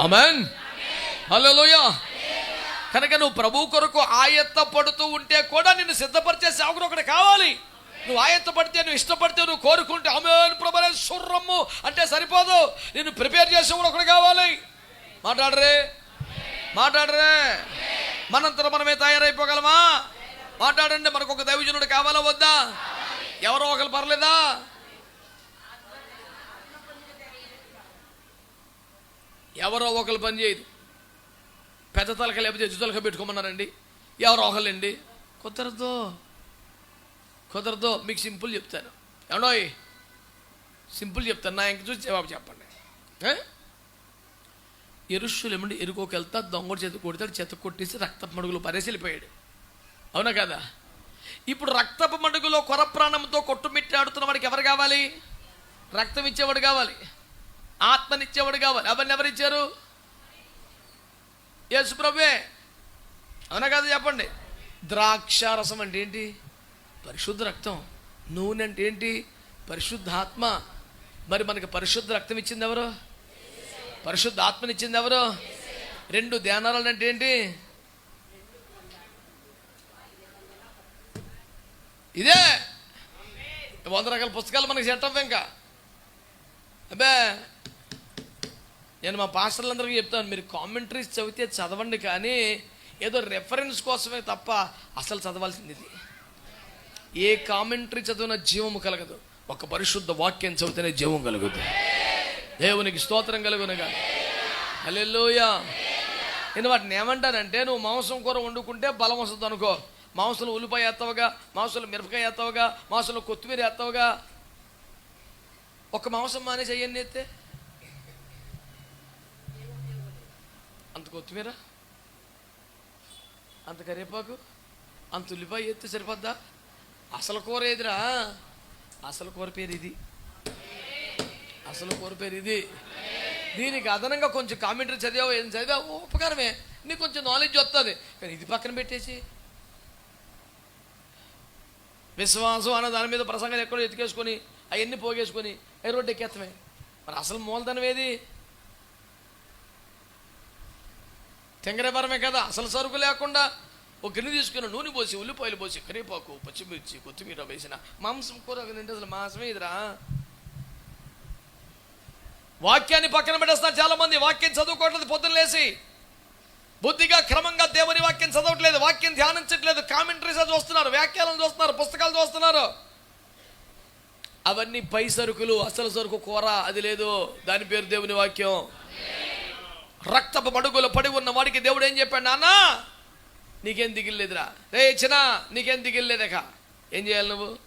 Amen హలోయ కనుక నువ్వు ప్రభు కొరకు ఆయత్త పడుతూ ఉంటే కూడా నిన్ను సిద్ధపరిచే సేవకుడు ఒకటి కావాలి. నువ్వు ఆయత్త పడితే నువ్వు ఇష్టపడితే నువ్వు కోరుకుంటే అమెన్ ప్రభలే సుర్రమ్ము అంటే సరిపోదు. నిన్ను ప్రిపేర్ చేసేవాడు ఒకటి కావాలి. మాట్లాడరే. మాట్లాడరే. మనంతరం మనమే తయారైపోగలమా? మాట్లాడండి మనకు ఒక దైవజనుడు కావాలా వద్దా? ఎవరో ఒకరు పర్లేదా? ఎవరో ఒకరు పని చేయదు. పెద్ద తలక లేకపోతే ఎద్దు తలక పెట్టుకోమన్నారండి. ఎవరో ఒకళ్ళండి. కుదరదు. కుదరదు. మీకు సింపుల్ చెప్తాను. ఏమండోయ్? సింపుల్ చెప్తాను. నా ఇంక చూసి జవాబు చెప్పండి. ఏ? ఎరుషులేమండి ఎరుకోకెళ్తా దొంగడు చేత కొడతాడు చేత కొట్టేసి రక్తపు మడుగులో పరేసి అవునా కదా? ఇప్పుడు రక్తపు మడుగులో కొర ప్రాణంతో కొట్టుమిట్టాడుతున్న వాడికి ఎవరు కావాలి? రక్తం ఇచ్చేవాడు కావాలి. ఆత్మనిచ్చేవాడు కావాలి అవన్నీ ఎవరు? ఇచ్చారు యేసు ప్రభువే. అవునా కదా చెప్పండి? ద్రాక్షారసం అంటే ఏంటి? పరిశుద్ధ రక్తం. నూనె అంటే ఏంటి? పరిశుద్ధ ఆత్మ మరి మనకి పరిశుద్ధ రక్తం ఇచ్చింది ఎవరు? పరిశుద్ధ ఆత్మనిచ్చింది ఎవరు? రెండు ధ్యానాలు అంటే ఏంటి? ఇదే. వంద రకాల పుస్తకాలు మనకి సెట్ అవ్వ ఇంకా. అబ్బే. నేను మా పాస్టర్లందరికీ చెప్తాను మీరు కామెంటరీస్ చదివితే చదవండి కానీ ఏదో రెఫరెన్స్ కోసమే తప్ప అసలు చదవాల్సింది ఇది. ఏ కామెంటరీ చదివినా జీవము కలగదు. ఒక పరిశుద్ధ వాక్యం చదివితేనే జీవం కలుగుద్ది. దేవునికి స్తోత్రం కలుగునగా. హల్లెలూయా. నేను వాటిని ఏమంటానంటే నువ్వు మాంసం కూర వండుకుంటే బలం వస్తుంది అనుకో. మాంసంలో ఉల్లిపాయ ఎత్తవుగా మాంసంలో మిరపకాయ ఎత్తవుగా మాంసంలో కొత్తిమీర వేస్తావుగా. ఒక మాంసం మానేసి అయ్యన్నీ ఎత్తే? అంత కొత్తిమీర అంత కరివేపాకు అంత ఉల్లిపాయ ఎత్తే సరిపోద్దా? అసలు కూర ఏదిరా? అసలు కూర పేరు ఇది. అసలు కూర పేరు ఇది. దీనికి అదనంగా కొంచెం కామెంటరీ చదివావు? ఏం చదివావు? ఉపకారమే. నీకు కొంచెం నాలెడ్జ్ వస్తుంది కానీ ఇది పక్కన పెట్టేసి. విశ్వాసం అన్న దాని మీద ప్రసంగాలు ఎక్కడో ఎత్తుకేసుకొని అవన్నీ పోగేసుకొని ఏ రోడ్డు ఎక్కేత్తమే. మరి అసలు మూలధనం ఏది? తెంగరపరమే కదా అసలు సరుకు లేకుండా ఒక గిన్నె తీసుకుని నూనె పోసి ఉల్లిపాయలు పోసి కరివేపాకు పచ్చిమిర్చి కొత్తిమీర వేసిన మాంసం కూర తింటే అసలు మాంసమే ఇదిరా. వాక్యాన్ని పక్కన పెట్టేస్తున్నారు చాలా మంది వాక్యం చదువుకోవట్లేదు పొద్దున్నేసి బుద్ధిగా క్రమంగా దేవుని వాక్యం చదవట్లేదు వాక్యం ధ్యానించట్లేదు కామెంటరీస్ చూస్తున్నారు వ్యాఖ్యానం చూస్తున్నారు పుస్తకాలు చూస్తున్నారు. అవన్నీ పై సరుకులు అసలు సరుకు కూర అది లేదు. దాని పేరు దేవుని వాక్యం. రక్తపు మడుగులు పడి ఉన్న వాడికి దేవుడు ఏం చెప్పాడు నాన్న? నీకేం దిగిలేదురా రే చిన్న నీకేం దిగిలేదక ఏం చేయాలి నువ్వు?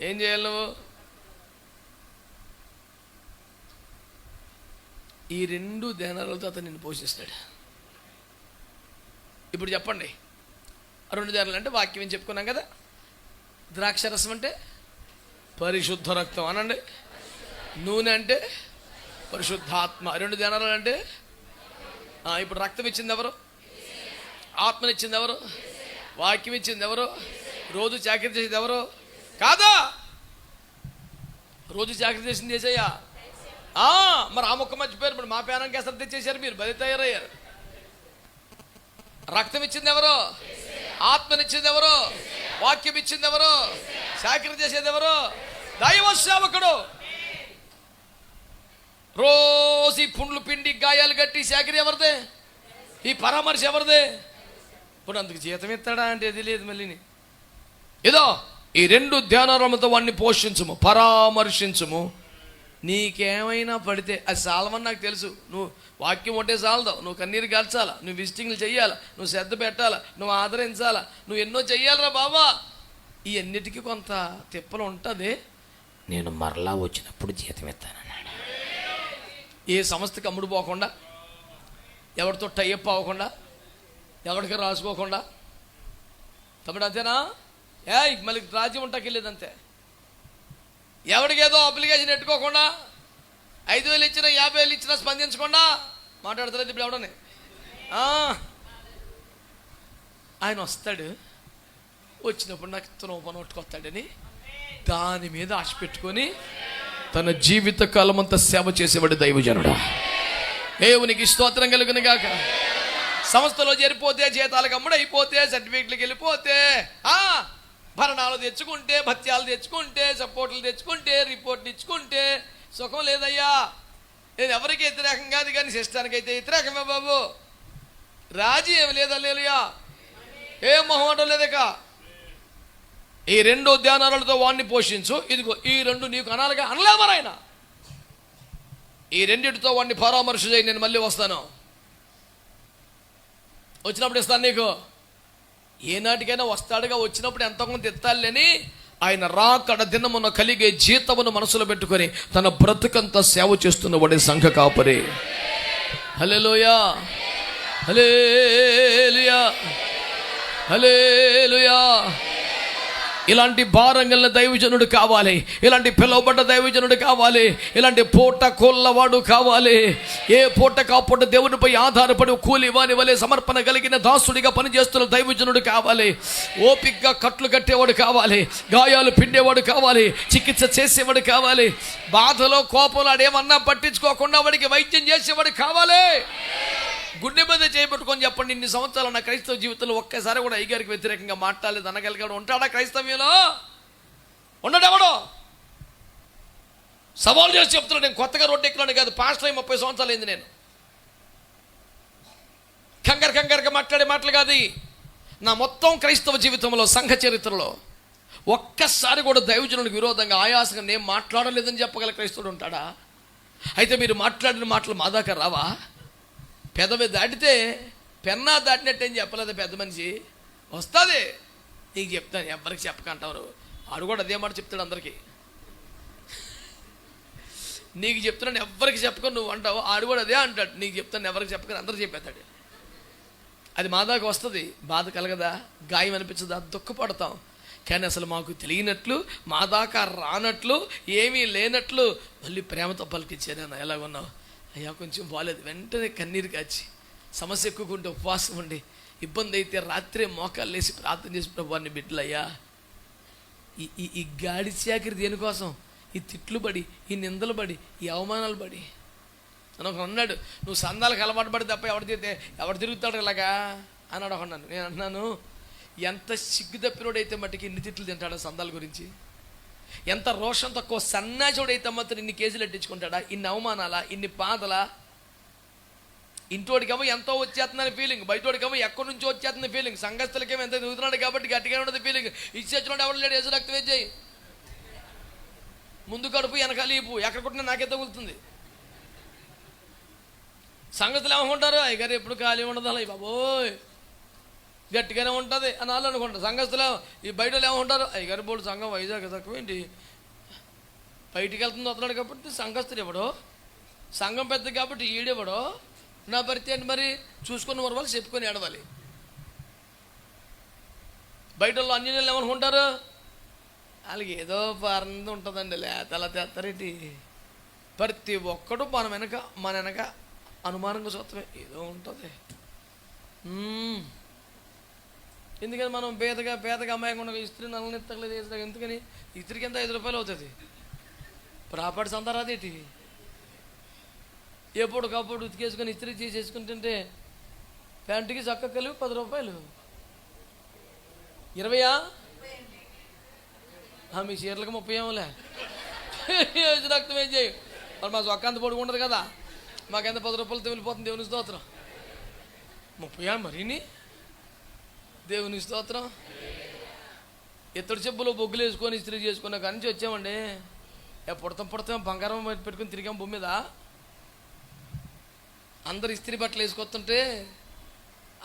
ఏం చేయాలి నువ్వు? ఈ రెండు ధ్యానాలతో అతను నిన్ను పోషిస్తాడు. ఇప్పుడు చెప్పండి. రెండు ధ్యానాలు అంటే వాక్యం ఏం చెప్పుకున్నాం కదా? ద్రాక్షరసం అంటే పరిశుద్ధ రక్తం అనండి. నూనె అంటే పరిశుద్ధాత్మ. రెండు ధ్యానాలు అంటే? ఇప్పుడు రక్తం ఇచ్చింది ఎవరు? ఆత్మనిచ్చింది ఎవరు? వాక్యం ఇచ్చింది ఎవరు? రోజు జాగ్రత్త చేసింది ఎవరు? కాదా? రోజు జాగ్రత్త చేసింది చేసయ్యా ఆ, మరి ఆ మొక్క మర్చిపోయారు. మరి మా పేరానికి అసలు తెచ్చేశారు మీరు. బలి తయారయ్యారు. రక్తం ఇచ్చింది ఎవరు? ఆత్మనిచ్చింది ఎవరు? వాక్యం ఇచ్చింది ఎవరు? చాకరీ చేసేది ఎవరు? దైవ సేవకుడు. రోజు ఈ పుండ్లు పిండి గాయాలు కట్టి సేకరి ఎవరిదే? ఈ పరామర్శ ఎవరిదే? ఇప్పుడు అందుకు జీతం ఇస్తాడా అంటే అది లేదు మళ్ళీని. ఏదో ఈ రెండు ధ్యానారముతో వాడిని పోషించము పరామర్శించము. నీకేమైనా పడితే అది చాలమని నాకు తెలుసు. నువ్వు వాక్యం ఉంటే చాలదావు నువ్వు కన్నీరు గల్చాలా నువ్వు విజిటింగ్లు చేయాలా నువ్వు శ్రద్ధ పెట్టాలా? నువ్వు ఆదరించాలా? నువ్వు ఎన్నో చెయ్యాలరా బాబా ఈ కొంత తిప్పలు ఉంటుంది. నేను మరలా వచ్చినప్పుడు జీతం ఇస్తానన్నాడు ఏ సంస్థకి అమ్ముడు పోకుండా ఎవరితో టైఅప్ అవ్వకుండా ఎవరికి రాసుకోకుండా. తమ్ముడు అంతేనా? ఏ మళ్ళీ రాజ్యం ఉంటాకెళ్ళేదంతే వెళ్ళేది అంతే ఏదో అప్లికేషన్ పెట్టుకోకుండా ఐదు వేలు ఇచ్చినా యాభై వేలు ఇచ్చినా స్పందించకుండా మాట్లాడతలేదు ఇప్పుడు ఎవడని. ఆయన వస్తాడు వచ్చినప్పుడు నాకు తునవ పని కొట్టుకొస్తాడని దాని మీద ఆశ పెట్టుకొని తన జీవిత కాలం అంతా సేవ చేసేవాడు దైవజనుడు. దేవునికి స్తోత్రం కలుగును గాక. సంస్థలో చేరిపోతే జీతాలకు అమ్ముడైపోతే సర్టిఫికెట్లకు వెళ్ళిపోతే ఆ భరణాలు తెచ్చుకుంటే భత్యాలు తెచ్చుకుంటే సపోర్ట్లు తెచ్చుకుంటే రిపోర్ట్లు ఇచ్చుకుంటే సుఖం లేదయ్యా. నేను ఎవరికి వ్యతిరేకం కాదు కానీ సిస్టానికి అయితే వ్యతిరేకమే బాబు. రాజీ ఏమి లేదా లేలుయా ఏం మొహమాటం లేదక ఈ రెండు ధ్యానాలతో వాడిని పోషించు. ఇదిగో ఈ రెండు నీకు అనాలిగా అనలేమరాయన ఈ రెండిటితో వాడిని పరామర్శ చేయి నేను మళ్ళీ వస్తాను. వచ్చినప్పుడు ఇస్తాను నీకు. ఏనాటికైనా వస్తాడుగా వచ్చినప్పుడు ఎంతమంది ఎత్తాలని ఆయన రాకడ దినమున కలిగే జీతమును మనసులో పెట్టుకొని తన బ్రతుకంతా సేవ చేస్తున్న వాడి సంఘ కాపరి. హలేలోయా హలేలుయా హలేలుయా ఇలాంటి భారంగల దైవజనుడు కావాలి. ఇలాంటి పిలువబడ్డ దైవజనుడు కావాలి. ఇలాంటి పూట కోళ్ళవాడు కావాలి. ఏ పూట కాపూట దేవునిపై ఆధారపడి కూలి వాని వలె సమర్పణ కలిగిన దాసుడిగా పనిచేస్తున్న దైవజనుడు కావాలి. ఓపిగ్గా కట్లు కట్టేవాడు కావాలి. గాయాలు పిండేవాడు కావాలి. చికిత్స చేసేవాడు కావాలి. బాధలో కోపంలో ఆడేమన్నా పట్టించుకోకుండా వాడికి వైద్యం చేసేవాడు కావాలి. గుండె మీద చేయబెట్టుకొని చెప్పండి ఇన్ని సంవత్సరాలు నా క్రైస్తవ జీవితంలో ఒక్కసారి కూడా అయ్యగారికి వ్యతిరేకంగా మాట్లాడలేదు అనగలిగాడు. ఉంటాడా క్రైస్తవ్యంలో? ఉండడెవడో సవాల్ చేసి చెప్తున్నాను నేను కొత్తగా రోడ్డు ఎక్కినాను కాదు పాస్ట్ అయి ముప్పై సంవత్సరాలు అయింది నేను. కంగారు కంగారుగా మాట్లాడే మాటలు కాదు నా మొత్తం క్రైస్తవ జీవితంలో సంఘ చరిత్రలో ఒక్కసారి కూడా దైవజనుడికి విరోధంగా ఆయాసంగా నేను మాట్లాడలేదని చెప్పగల క్రైస్తవుడు ఉంటాడా? అయితే మీరు మాట్లాడిన మాటలు మా దాకా రావా? పెదవి దాటితే పెన్నా దాటినట్టు ఏం చెప్పలేదు పెద్ద మనిషి. వస్తుంది. నీకు చెప్తాను ఎవరికి చెప్పకంటారు. ఆడు కూడా అదే మాట చెప్తాడు అందరికీ. నీకు చెప్తున్నాను ఎవరికి చెప్పకొని నువ్వు అంటావు. ఆడు కూడా అదే అంటాడు. నీకు చెప్తాను ఎవరికి చెప్పకని అందరు చెప్పేస్తాడు. అది మా దాకా వస్తుంది. బాధ కలగదా? గాయం అనిపించదా? దుఃఖపడతాం. కానీ అసలు మాకు తెలియనట్లు మా దాకా రానట్లు ఏమీ లేనట్లు మళ్ళీ ప్రేమతో పలికిచ్చాను ఎలాగున్నావు? అయ్యా కొంచెం బాగాలేదు వెంటనే కన్నీరు కాచి సమస్య ఎక్కువకుంటే ఉపవాసం ఉండి ఇబ్బంది అయితే రాత్రే మోకాలు లేసి ప్రార్థన చేసి ప్రభాన్ని బిడ్డలయ్యా. ఈ ఈ ఈ గాడి చాకరి దేనికోసం? ఈ తిట్లు పడి ఈ నిందలు పడి ఈ అవమానాలు పడి. అని ఒక అన్నాడు నువ్వు సందాలకు అలవాటు పడి తప్ప ఎవరు తిరిగితే ఎవడు తిరుగుతాడు ఇలాగా? అన్నాడు ఒక నేను అన్నాను ఎంత సిగ్గు తప్పినోడైతే మట్టుకి ఇన్ని తిట్లు తింటాడో సందాల గురించి? ఎంత రోషం తక్కువ సన్నాజోడైతే మాత్రం ఇన్ని కేజీలు అట్టించుకుంటాడా ఇన్ని అవమానాలా? ఇన్ని బాధలా? ఇంటోడికేమో ఎంతో వచ్చేస్తుందని ఫీలింగ్ బయటోడికేమో ఎక్కడి నుంచో వచ్చేస్తుంది ఫీలింగ్ సంఘస్థలకేమో ఎంత తిరుగుతున్నాడు కాబట్టి గట్టిగా ఉండదు ఫీలింగ్ ఇచ్చేచ్చినోడు ఎవరు లేడు? ఏసు రక్తం చేయి? ముందు కడుపు వెనకాల ఈపు. ఎక్కడ కొట్టినా నాకే తగులుతుంది. సంగతులు ఏమనుకుంటారు? అయ్యగారు ఎప్పుడు ఖాళీ ఉండదు అలా బాబోయ్. గట్టిగానే ఉంటుంది అని వాళ్ళు అనుకుంటారు. సంఘస్థులు ఈ బయట వాళ్ళు ఏమంటారు? అయ్యగారు బోర్డు సంఘం వైజాగ్ తక్కువేంటి బయటికి వెళ్తుంది వస్తున్నాడు కాబట్టి సంఘస్థులు ఎవడో? సంఘం పెద్ద కాబట్టి ఈడెవడో? నా భర్తీ ఏంటి మరి? చూసుకుని వారు వాళ్ళు చెప్పుకొని ఏడవాలి. బయట వాళ్ళు నెలలు ఏమనుకుంటారు? వాళ్ళకి ఏదో పరంది ఉంటుందండి లేత అలా తెస్తారేంటి ప్రతి ఒక్కడు మన వెనక మన వెనక అనుమానంగా చూస్తామే ఏదో ఉంటుంది. ఎందుకని మనం పేదగా పేదగా అమ్మాయిగా ఇస్త్రీ నల్లని ఎత్తలేదు వేసినాక ఎందుకని? ఇస్త్రీకి ఎంత ఐదు రూపాయలు అవుతుంది? ప్రాపర్టీస్ అంతా రాదేటి ఎప్పటికప్పుడు ఉతికేసుకొని ఇస్త్రీ చేసేసుకుంటుంటే ప్యాంటుకి చక్క కలిపి పది రూపాయలు. ఇరవయా? ఆ, మీ చీరలకు ముప్పై ఏమోలే. రక్తం ఏం చేయి? మరి మా చొక్క అంత పొడుగు ఉండదు కదా. మాకెంత పది రూపాయలు తెమిలిపోతుంది దేవుని స్తోత్రం. ముప్పై మరిని దేవుని స్తోత్రం. ఇత్తడి చెప్పులో బొగ్గులు వేసుకొని ఇస్త్రీ చేసుకున్న కాడి నుంచి వచ్చామండి. పుడతాం పుడతాం బంగారం పెట్టుకుని తిరిగాం భూమి మీద. అందరు ఇస్త్రీ బట్టలు వేసుకొస్తుంటే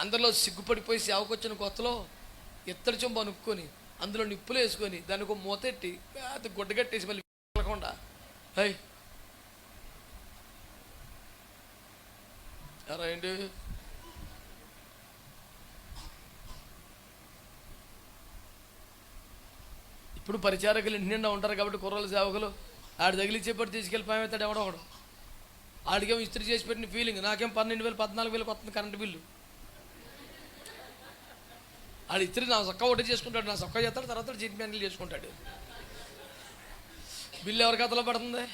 అందరిలో సిగ్గుపడిపోయి సేవకొచ్చిన కొత్తలో ఇత్తడి చెంబు అనుక్కొని అందులో నిప్పులు వేసుకొని దానికి ఒక మూతెట్టి అది గుడ్డగట్టేసి మళ్ళీ వెళ్ళకుండా. హై అరే ఏంటి? ఇప్పుడు పరిచారకులు ఇంటి నిండా ఉంటారు కాబట్టి కుర్రల సేవకులు ఆడు తగిలిచ్చేపటి తీసుకెళ్ళిపోతాడు ఎవడో ఒకడు. ఆడికేమో ఇస్త్రీ చేసి పెట్టిన ఫీలింగ్ నాకేం పన్నెండు వేలు పద్నాలుగు వేలు వస్తుంది కరెంటు బిల్లు. ఆడు ఇస్త్రీ నా సొక్క ఒకటి చేసుకుంటాడు. నా సొక్క చేస్తాడు తర్వాత జీట్ హ్యాండిల్ చేసుకుంటాడు. బిల్లు ఎవరి కథలో పడుతుంది?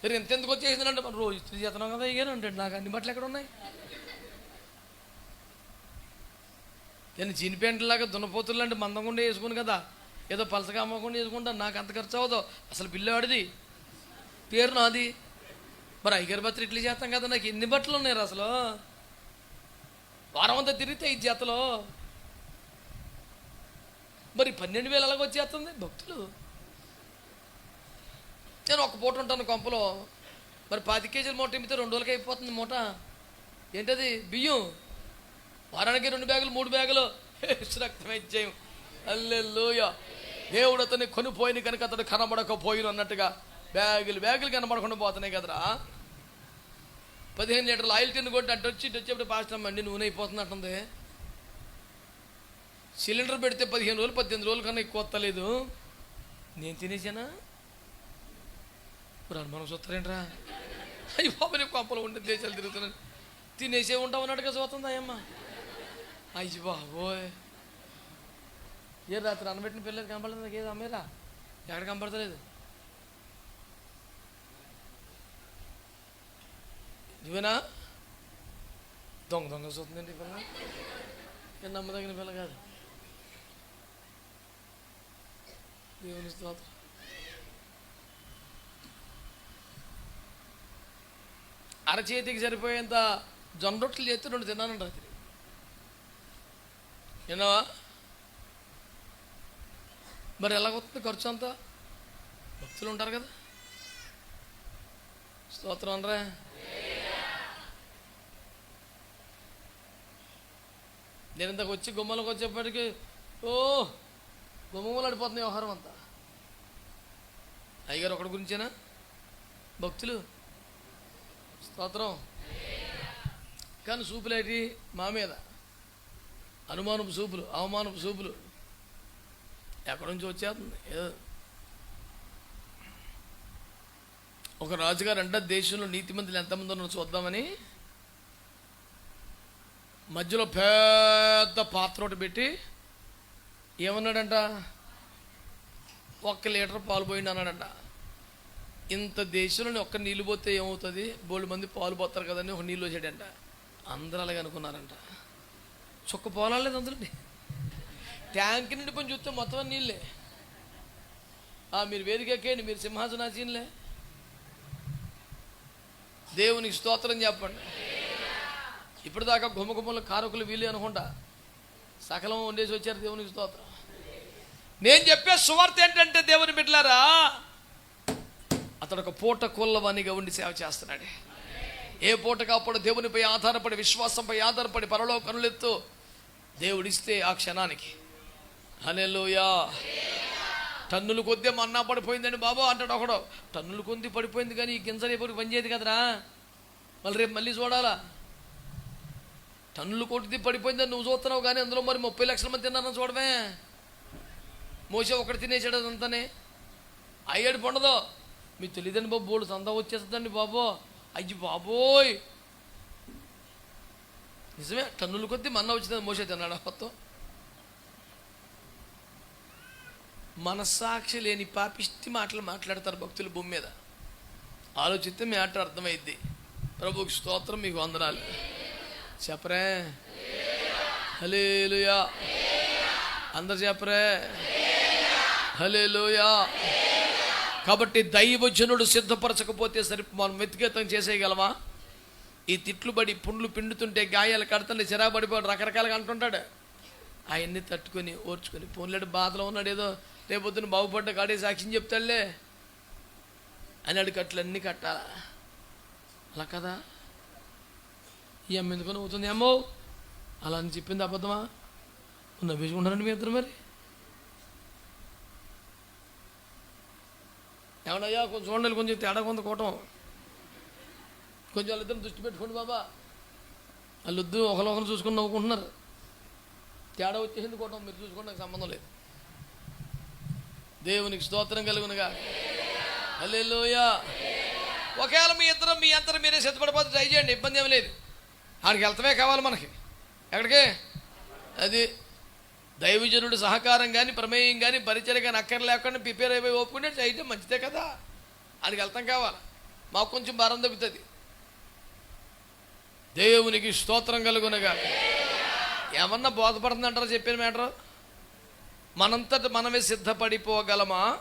మీరు ఎంత ఎందుకు వచ్చేసిందంటే మరి రోజు ఇస్త్రీ చేస్తున్నాం కదా ఇయ్యాను నాకు అన్ని బట్టలు ఎక్కడ ఉన్నాయి? నేను జీన్ ప్యాంట్లు లాగా దున్నపోతులు అంటే మందంగుండే వేసుకుని కదా ఏదో పలసగా అమ్మకుండా వేసుకుంటాను నాకు అంత ఖర్చు అవ్వదు. అసలు బిల్లు ఆడిది పేరు నాది. మరి ఐగర్ బత్రి ఇట్లా చేస్తాం కదా నాకు ఎన్ని బట్టలు ఉన్నాయి అసలు? వారం అంతా తిరిగితే ఐదు జతలో. మరి పన్నెండు వేలు ఎలాగ వచ్చేస్తుంది భక్తులు. నేను ఒక పూట ఉంటాను కొంపలో. మరి పది కేజీల మూట ఇమ్మితే రెండు రోజులకి అయిపోతుంది మూట. ఏంటది? బియ్యం. వారానికి రెండు బ్యాగులు మూడు బ్యాగులు. రక్తం ఇచ్చేయం అల్లెల్లోయా. దేవుడు అతన్ని కొనిపోయిన కనుక అతడు కనబడకపోయిను అన్నట్టుగా బ్యాగులు బ్యాగులు కనబడకుండా పోతున్నాయి కదరా. పదిహేను లీటర్లు ఆయిల్ టిన్ కొట్టి అటు వచ్చి ఇటు వచ్చేప్పుడు పాస్టమ్ అండి నూనె అయిపోతుంది అంటుంది సిలిండర్ పెడితే పదిహేను రోజులు పద్దెనిమిది రోజుల కన్నా ఎక్కువ వస్తలేదు. నేను తినేసానా? ఇప్పుడు అనుమానం చూస్తారేంట్రా? అయ్యి బాబు కొప్పలు కొంపలో ఉండే దేశాలు తిరుగుతున్నాను తినేసే ఉంటావు అన్నట్టుగా చూస్తుంది అయ్యమ్మ? అయ్యి బాబోయ్. ఏ రాత్రి అన్నబెట్టిన పిల్లలు కనపడలేదు నాకు ఏది అమ్మేరా? ఎక్కడ కనపడతలేదు? ఇవేనా దొంగ దొంగ చూస్తుందండి పిల్ల. నేను నమ్మదగిన పిల్ల కాదు. దేవుని స్తోత్రం. అరచేతికి సరిపోయేంత జొన్న రొట్టెలు చేస్తే రెండు తిన్నాను రాత్రి. విన్నావా? మరి ఎలాగొస్తుంది ఖర్చు అంతా? భక్తులు ఉంటారు కదా. స్తోత్రం అనరా నేను ఇంతకు వచ్చి గుమ్మలకు వచ్చేప్పటికి ఓ గుమ్మలు అడిపోతుంది వ్యవహారం అంతా. అయ్యగారు ఒకటి గురించేనా? భక్తులు? స్తోత్రం. కానీ సూపులేటి? మా మీద. అనుమానపు సూపులు అవమానపు సూపులు. ఎక్కడి నుంచి వచ్చేస్తుంది? ఏదో ఒక రాజుగారు అంట దేశంలో నీతిమంతులు ఎంతమంది ఉన్నారో చూద్దామని. మధ్యలో పెద్ద పాత్ర ఒకటి పెట్టి ఏమన్నాడంట? ఒక్క లీటర్ పాలు పోయింది అన్నాడంట. ఇంత దేశంలో ఒక్క నీళ్ళు పోతే ఏమవుతుంది? బోళ్ళు మంది పాలు పోతారు కదని ఒక నీళ్ళు వచ్చాడంట అందరూ అలాగే అనుకున్నారంట. చుక్క పోలాలేదు అందులో ట్యాంక్ నుండి పని చూస్తే మొత్తం నీళ్ళే ఆ, మీరు వేదిక మీరు సింహాసనాసీనులే. దేవునికి స్తోత్రం చెప్పండి. ఇప్పటిదాకా గుమ్మగుమ్మలు కారకులు వీలు అనుకుంటా. సకలం వండేసి వచ్చారు దేవునికి స్తోత్రం. నేను చెప్పే సువార్త ఏంటంటే దేవుని బిడ్డలారా అతడు ఒక పూట కొల్లవానిగా ఉండి సేవ చేస్తున్నాడు. ఏ పూట అప్పుడు దేవునిపై ఆధారపడి విశ్వాసంపై ఆధారపడి పరలో కనులెత్తు దేవుడిస్తే ఆ క్షణానికి. హల్లెలూయా. టన్నులు కొద్ది మన్నా పడిపోయిందండి బాబు అంటాడు ఒకడు. టన్నులు కొద్ది పడిపోయింది కానీ ఈ గింజలు ఎప్పుడు పనిచేయదు కదరా? మళ్ళీ రేపు మళ్ళీ చూడాలా? టన్నులు కొద్ది పడిపోయిందని నువ్వు చూస్తున్నావు కానీ అందులో మరి ముప్పై లక్షల మంది తిన్నారని చూడమే. మోసే ఒకటి తినేసాడు అదంతానే. అయ్యాడు పండదో? మీకు తెలియదండి బాబు బోడు సందా వచ్చేస్తుందండి బాబు. అయ్యి బాబోయ్. నిజమే టన్నుల కొద్ది మన్న వచ్చిందని మోసే తిన్నాడు మొత్తం? మనస్సాక్షి లేని పాపిష్టి మాటలు మాట్లాడతారు భక్తులు భూమి మీద. ఆలోచిస్తే మీ ఆట అర్థమైద్ది. ప్రభుకి స్తోత్రం మీకు వందనాలు. చెప్పరే? హలేలుయా అందరు చెప్పరే? హలేలుయా కాబట్టి దైవజనుడు సిద్ధపరచకపోతే సరి మనం వ్యక్తిగతం చేసేయగలమా? ఈ తిట్లు పడి పుండ్లు పిండుతుంటే గాయాలు కడుతుంటే చిరాబడిపోయి రకరకాలుగా అంటుంటాడు. అవన్నీ తట్టుకొని ఓర్చుకొని పోన్లేడు బాధలో ఉన్నాడు ఏదో రేపొద్దున బాగుపడ్డ కాడే సాక్ష్యం చెప్తాడులే. అని అడిగి కట్టాలా? అలా కదా? ఈ అమ్మ ఎందుకొని అవుతుంది అమ్మో! అలా అని చెప్పింది అబద్ధమా? నవ్వేసుకుంటారండి మీ ఇద్దరు మరి. ఏమన్నయ్యా కొంచెం చూడండి కొంచెం తేడా కొంత కూటం. కొంచెం వాళ్ళిద్దరు దృష్టి పెట్టుకోండి బాబా. వాళ్ళిద్దరు ఒకరు ఒకరు చూసుకుని నవ్వుకుంటున్నారు. తేడా వచ్చేసింది కూటం మీరు చూసుకోండి నాకు సంబంధం లేదు. దేవునికి స్తోత్రం కలుగునుగా. అల్లెలోయా ఒకవేళ మీ ఇద్దరు మీ అంతరం మీరే సిద్ధపడిపోతే ట్రై చేయండి ఇబ్బంది ఏమి లేదు. ఆడికి వెళ్తమే కావాలి మనకి. ఎక్కడికి? అది దైవజనుడు సహకారం కానీ ప్రమేయం కానీ పరిచయం కానీ అక్కర లేకుండా ప్రిపేర్ అయిపోయి ఒప్పుకుంటే చేయటం మంచిదే కదా. ఆడికి వెళ్తాం కావాలి. మాకు కొంచెం భారం తగ్గుతుంది. దేవునికి స్తోత్రం కలుగునగా. ఏమన్నా బోధపడుతుందంటారా చెప్పిన మేటరు మనంతట మనమే సిద్ధపడిపోగలమా?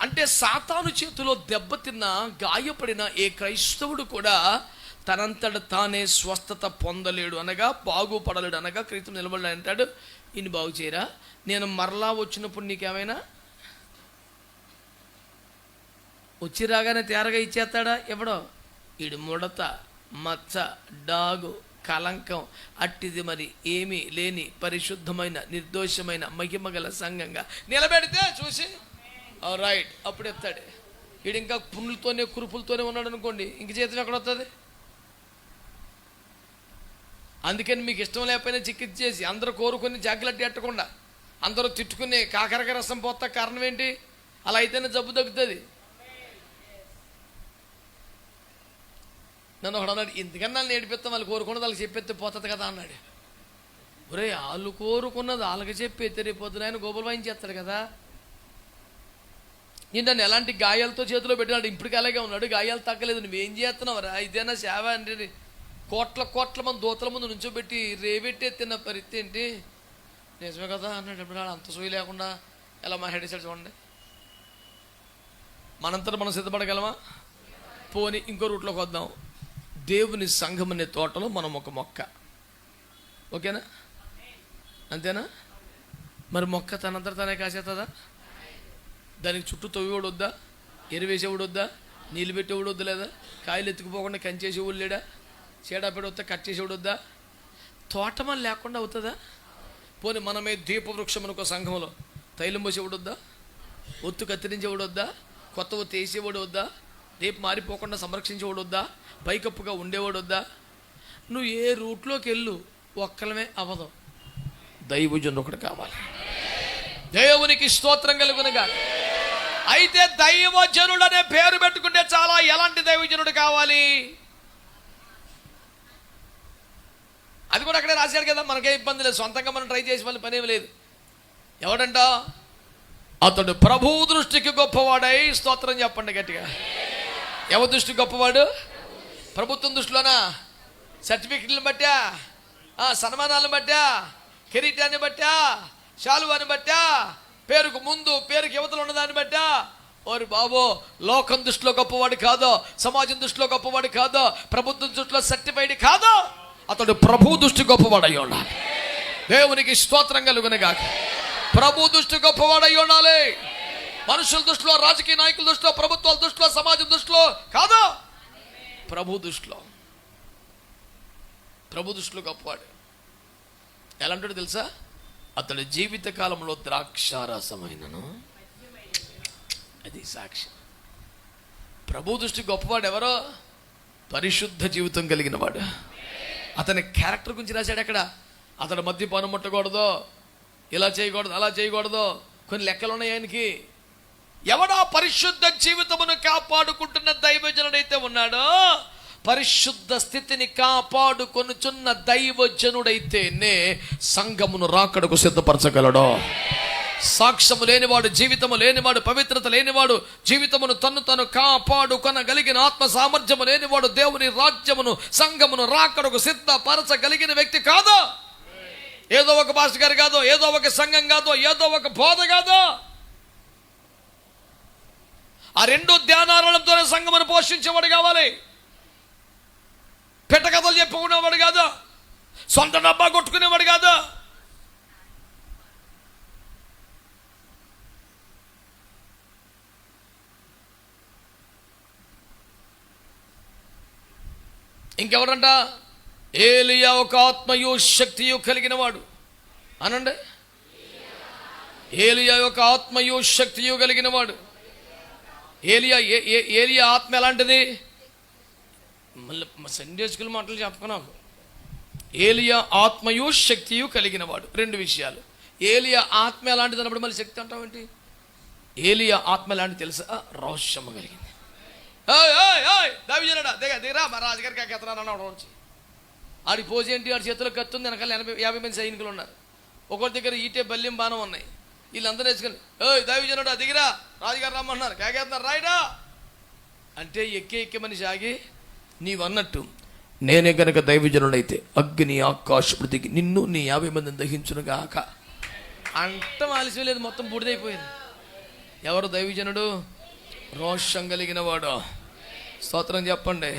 అంటే సాతాను చేతిలో దెబ్బతిన్న గాయపడిన ఏ క్రైస్తవుడు కూడా తనంతట తానే స్వస్థత పొందలేడు అనగా బాగుపడలేడు అనగా క్రీస్తు నిలబడలే అంటాడు. ఈయన బాగు చేయరా? నేను మరలా వచ్చినప్పుడు నీకేమైనా? వచ్చి రాగానే తేరగా ఇచ్చేస్తాడా? ఎవడో? ఇడు ముడత మచ్చ డాగు. కలంకం అట్టిది మరి ఏమీ లేని పరిశుద్ధమైన నిర్దోషమైన మహిమగల సంఘంగా. నిలబెడితే చూసి రైట్ అప్పుడు చెప్తాడు. వీడు ఇంకా పుణ్యులతోనే కురుపులతోనే ఉన్నాడు అనుకోండి ఇంక చేతులు ఎక్కడ వస్తుంది అందుకని మీకు ఇష్టం లేకపోయినా చికిత్స చేసి అందరూ కోరుకుని జాగ్రత్త ఎట్టకుండా అందరూ తిట్టుకునే కాకరక రసం పోతా కారణం ఏంటి? అలా అయితేనే జబ్బు తగ్గుతుంది. నన్ను ఒకడు అన్నాడు ఇంతకన్నా నేర్పిస్తాం వాళ్ళు కోరుకున్నది వాళ్ళకి చెప్పేస్తే పోతుంది కదా అన్నాడు. ఒరే వాళ్ళు కోరుకున్నది వాళ్ళకి చెప్పి రేపు పొద్దున ఆయన గోపులు వాయించేస్తాడు కదా. నేను నన్ను ఎలాంటి గాయాలతో చేతిలో పెట్టినాడు ఇప్పటికి అలాగే ఉన్నాడు గాయాలు తగ్గలేదు. నువ్వేం చేస్తున్నావురా ఇదేనా సేవ అంటే కోట్ల కోట్ల మంది దూతల ముందు నుంచోబెట్టి రేబెట్టి తిన్న పరిస్థితి ఏంటి? నిజమే కదా అన్నాడు ఎప్పుడు అంత సూయి లేకుండా ఎలా మాట్లాడేశాడు చూడండి. మనంతటా మనం సిద్ధపడగలమా? పోని ఇంకో రూట్లోకి వద్దాం. దేవుని సంఘం అనే తోటలో మనం ఒక మొక్క. ఓకేనా? అంతేనా? మరి మొక్క తనంతట తనే కాసేస్తుందా దానికి చుట్టూ తవ్వేవాడు వద్దా? ఎరువేసేవాడు వద్దా? నీళ్ళు పెట్టేవాడు వద్దు లేదా? కాయలు ఎత్తుకుపోకుండా కంచేసేవాడు లేడా? చీడాపెడి వస్తే కట్ చేసేవాడు వద్దా? తోటమని లేకుండా అవుతుందా? పోనీ మనమే దీపవృక్షం అనుకో సంఘంలో. తైలం పోసేవాడు వద్దా? ఒత్తు కత్తిరించేవాడు వద్దా? కొత్త ఒత్తు వేసేవాడు వద్దా? రేపు మారిపోకుండా సంరక్షించేవాడు వద్దా? పైకప్పుగా ఉండేవాడు వద్దా నువ్వు ఏ రూట్లోకి వెళ్ళు ఒక్కలమే అవ్వదు. దైవజనుడు ఒకటి కావాలి. దేవునికి స్తోత్రం కలుగునగా. అయితే దైవజనుడు అనే పేరు పెట్టుకుంటే చాలా ఎలాంటి దైవజనుడు కావాలి? అది కూడా అక్కడే రాశాడు కదా మనకే ఇబ్బంది లేదు. సొంతంగా మనం ట్రై చేసి మళ్ళీ పనేమి లేదు. ఎవడంట? అతడు ప్రభు దృష్టికి గొప్పవాడై స్తోత్రం చెప్పండి గట్టిగా. ఎవరి దృష్టికి గొప్పవాడు? ప్రభుత్వం దృష్టిలోనా? సర్టిఫికెట్లను బట్టా? సన్మానాలను బట్టా? కిరీటాన్ని బట్టా? శాలువాని బట్టా? పేరుకు ముందు పేరుకి యువతలు ఉన్నదాన్ని బట్టా? ఓరి బాబో లోకం దృష్టిలో గొప్పవాడు కాదో సమాజం దృష్టిలో గొప్పవాడు కాదో ప్రభుత్వం దృష్టిలో సర్టిఫైడ్ కాదో అతడు ప్రభు దృష్టి గొప్పవాడు అయి ఉండాలి. దేవునికి స్తోత్రం కలుగునగా ప్రభు దృష్టి గొప్పవాడు అయి ఉండాలి. మనుషుల దృష్టిలో రాజకీయ నాయకుల దృష్టిలో ప్రభుత్వాల దృష్టిలో సమాజం దృష్టిలో కాదు ప్రభు దృష్టిలో. ప్రభు దృష్టిలో గొప్పవాడు. ఎలాంటాడు తెలుసా? అతడు జీవిత కాలంలో ద్రాక్షారసమైనను అది సాక్షి ప్రభు దృష్టి గొప్పవాడు ఎవరో? పరిశుద్ధ జీవితం కలిగిన వాడు అతని క్యారెక్టర్ గురించి రాశాడు అక్కడ అతడు మద్యపానం ముట్టకూడదు ఇలా చేయకూడదు అలా చేయకూడదు కొన్ని లెక్కలు ఉన్నాయి ఆయనకి. ఎవడా పరిశుద్ధ జీవితమును కాపాడుకుంటున్న దైవజనుడైతే ఉన్నాడో పరిశుద్ధ స్థితిని కాపాడుకొనుచున్న దైవజనుడైతేనే సంఘమును రాకడకు సిద్ధపరచగలడు. సాక్ష్యము లేనివాడు జీవితము లేనివాడు పవిత్రత లేనివాడు జీవితమును తన్ను తను కాపాడుకొనగలిగిన ఆత్మ సామర్థ్యము లేనివాడు దేవుని రాజ్యమును సంఘమును రాకడకు సిద్ధపరచగలిగిన వ్యక్తి కాదు. ఏదో ఒక భాష గారు కాదు ఏదో ఒక సంఘం కాదు ఏదో ఒక బోధ కాదు. ఆ రెండు ధ్యానారణంతోనే సంఘమును పోషించేవాడు కావాలి. పెట్ట కథలు చెప్పుకునేవాడు కాదు. సొంత డబ్బా కొట్టుకునేవాడు కాదు. ఇంకెవరంట ఏలియా ఒక ఆత్మయు శక్తియు కలిగిన వాడు అనండి? ఏలియా యొక్క ఆత్మయు శక్తియు కలిగిన వాడు ఏలియా ఏ- ఏ- ఏలియా ఆత్మ ఎలాంటిది? మళ్ళీ సండే స్కూల్ మాటలు చెప్పుకున్నాము ఏలియా ఆత్మయు శక్తియు కలిగిన వాడు రెండు విషయాలు. ఏలియా ఆత్మ ఎలాంటిది అన్నప్పుడు మళ్ళీ శక్తి అంటావేంటి ఏలియా ఆత్మ ఎలాంటి తెలుసా? రోషము కలిగింది. ఏయ్, ఏయ్, దిగ దిగరా మా రాజుగారికి ఎక్కతున్నాను వచ్చి ఆడి పోజేంటి ఆడి చేతిలో కత్తుంది ఉంది వెనకాల ఎనభై యాభై మంది సైనికులు ఉన్నారు. ఒకరి దగ్గర ఈటే బల్యం బాణం ఉన్నాయి. వీళ్ళందరూ వేసుకొని ఓ దావిజనుడా దిగిరా రాజుగారు రమ్మన్నారు కేకేస్తున్నారు రాయిడా. అంటే ఎక్కే ఎక్కే మనిషి ఆగి నీవన్నట్టు నేనే గనక దైవజనుడైతే అగ్ని ఆకాశపు దిగి నిన్ను నీ యాభై మందిని దహించును గాక అంత ఆలస్యం లేదు మొత్తం బూడిదైపోయింది. ఎవరు దైవజనుడు? రోషం కలిగిన వాడు స్తోత్రం చెప్పండి.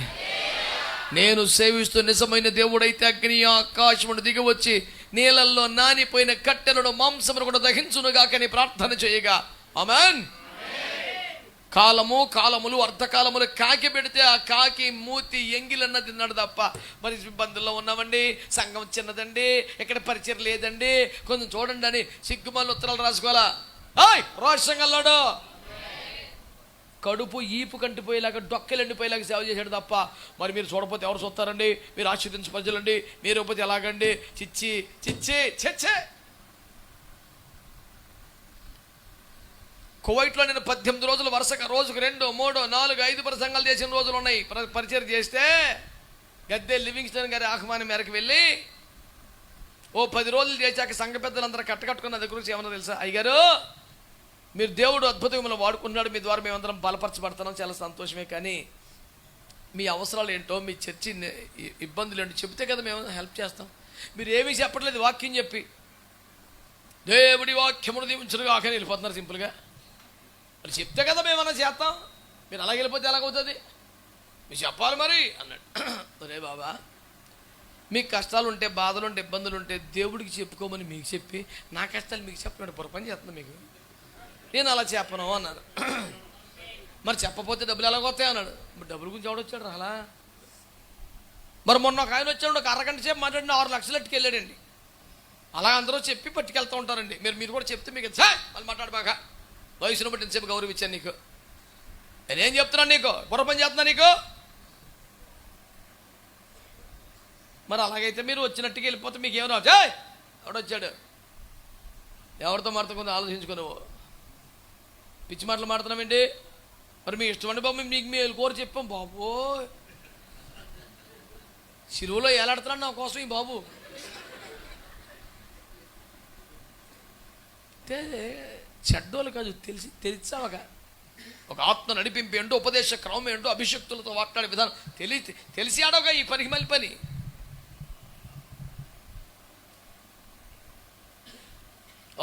నేను సేవిస్తూ నిజమైన దేవుడైతే అగ్ని ఆకాశమును దిగి వచ్చి నీళ్ళల్లో నానిపోయిన కట్టెలను మాంసమును కూడా దహించునుగాకని ప్రార్థన చేయగా. ఆమెన్. కాలము కాలములు అర్ధకాలములు కాకి పెడితే ఆ కాకి మూతి ఎంగిలన్న తిన్నాడు తప్ప మరి ఇబ్బందుల్లో ఉన్నామండి? సంఘం చిన్నదండి. ఇక్కడ పరిచయం లేదండి. కొంచెం చూడండి అని సిగ్గుమాలు ఉత్తరాలు రాసుకోవాలా? హాయ్ కడుపు ఈపు కంటిపోయేలాగా డొక్కలు ఎండిపోయేలాగా సేవ చేశాడు తప్ప మరి మీరు చూడకపోతే ఎవరు చూస్తారండి? మీరు ఆశీర్దించి ప్రజలండి మీరు పోతే ఎలాగండి? చిచ్చి చిచ్చి చిచ్చే. కువైట్లో నేను పద్దెనిమిది రోజులు వరుసగా రోజుకు రెండు మూడు నాలుగు ఐదు ప్రసంగాలు చేసిన రోజులు ఉన్నాయి. ప్ర- పరిచయం చేస్తే గద్దె లివింగ్స్టన్ గారి ఆహ్వానం మేరకు వెళ్ళి ఓ పది రోజులు చేశాక సంఘ పెద్దలందరూ కట్టకట్టుకున్న దగ్గర గురించి ఏమన్నా తెలుసా? అయ్యారు మీరు దేవుడు అద్భుతంగా వాడుకున్నాడు మీ ద్వారా మేమందరం బలపరచబడుతున్నాం చాలా సంతోషమే కానీ మీ అవసరాలు ఏంటో మీ చర్చి ఇబ్బందులు ఏంటో చెప్తే కదా మేము హెల్ప్ చేస్తాం. మీరు ఏమీ చెప్పట్లేదు వాక్యం చెప్పి. దేవుడి వాక్యమును దీవించడుగా ఆఖరి వెళ్ళిపోతున్నారు సింపుల్గా. మరి చెప్తే కదా మేమన్నా చేస్తాం. మీరు అలా వెళ్ళిపోతే ఎలాగవుతుంది? మీరు చెప్పాలి మరి అన్నాడు. రే బాబా మీకు కష్టాలు ఉంటే బాధలు ఉంటే ఇబ్బందులు ఉంటే దేవుడికి చెప్పుకోమని మీకు చెప్పి నా కష్టాలు మీకు చెప్పినాడు పొరపని చేస్తున్నా మీకు. నేను అలా చెప్పను అన్నారు మరి చెప్పపోతే డబ్బులు ఎలాగొస్తాయి అన్నాడు. మరి డబ్బుల గురించి ఎవడొచ్చాడు అలా? మరి మొన్న ఒక ఆయన వచ్చాడు ఒక అరగంట సేపు మాట్లాడిన ఆరు లక్షలు ఎట్టుకెళ్ళాడండి అలా అందరూ చెప్పి పట్టుకెళ్తూ ఉంటారండి. మీరు మీరు కూడా చెప్తే మీకు సార్ వాళ్ళు మాట్లాడు బాగా. వయసును బట్టి ఎంతసేపు గౌరవించాను నీకు? నేనేం చెప్తున్నాను నీకు? పొరపని చేస్తున్నా నీకు? మరి అలాగైతే మీరు వచ్చినట్టుగా వెళ్ళిపోతే మీకు ఏమన్నా ఎవడొచ్చాడు? ఎవరితో మాట్లాడుకుందో? ఆలోచించుకున్నావు పిచ్చి మాటలు మాడుతున్నామండి మరి మీ ఇష్టం అండి బాబు మేము నీకు మేలు కోరి చెప్పాం బాబు. సిలువలో ఏలాడుతున్నాడు నా కోసం ఈ బాబు. అంటే చెడ్డోళ్ళు కాదు తెలిసి తెలిసా ఒక ఆత్మ నడిపింపు ఏంటో ఉపదేశ క్రమం ఏంటో అభిషక్తులతో మాట్లాడే విధానం. తెలి తెలిసి ఆడవగా ఈ పనికి మళ్ళీ పని.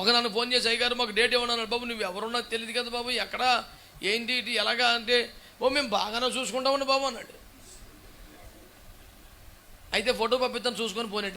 ఒక నన్ను ఫోన్ చేసి అయ్యగారు మాకు డేట్ ఏమన్నా బాబు? నువ్వు ఎవరున్నా తెలియదు కదా బాబు. ఎక్కడ? ఏంటి ఇటు ఎలాగా? అంటే ఓ మేము బాగానే చూసుకుంటామని బాబు అన్నాడు. అయితే ఫోటో పంపిస్తాను చూసుకొని పోనీ.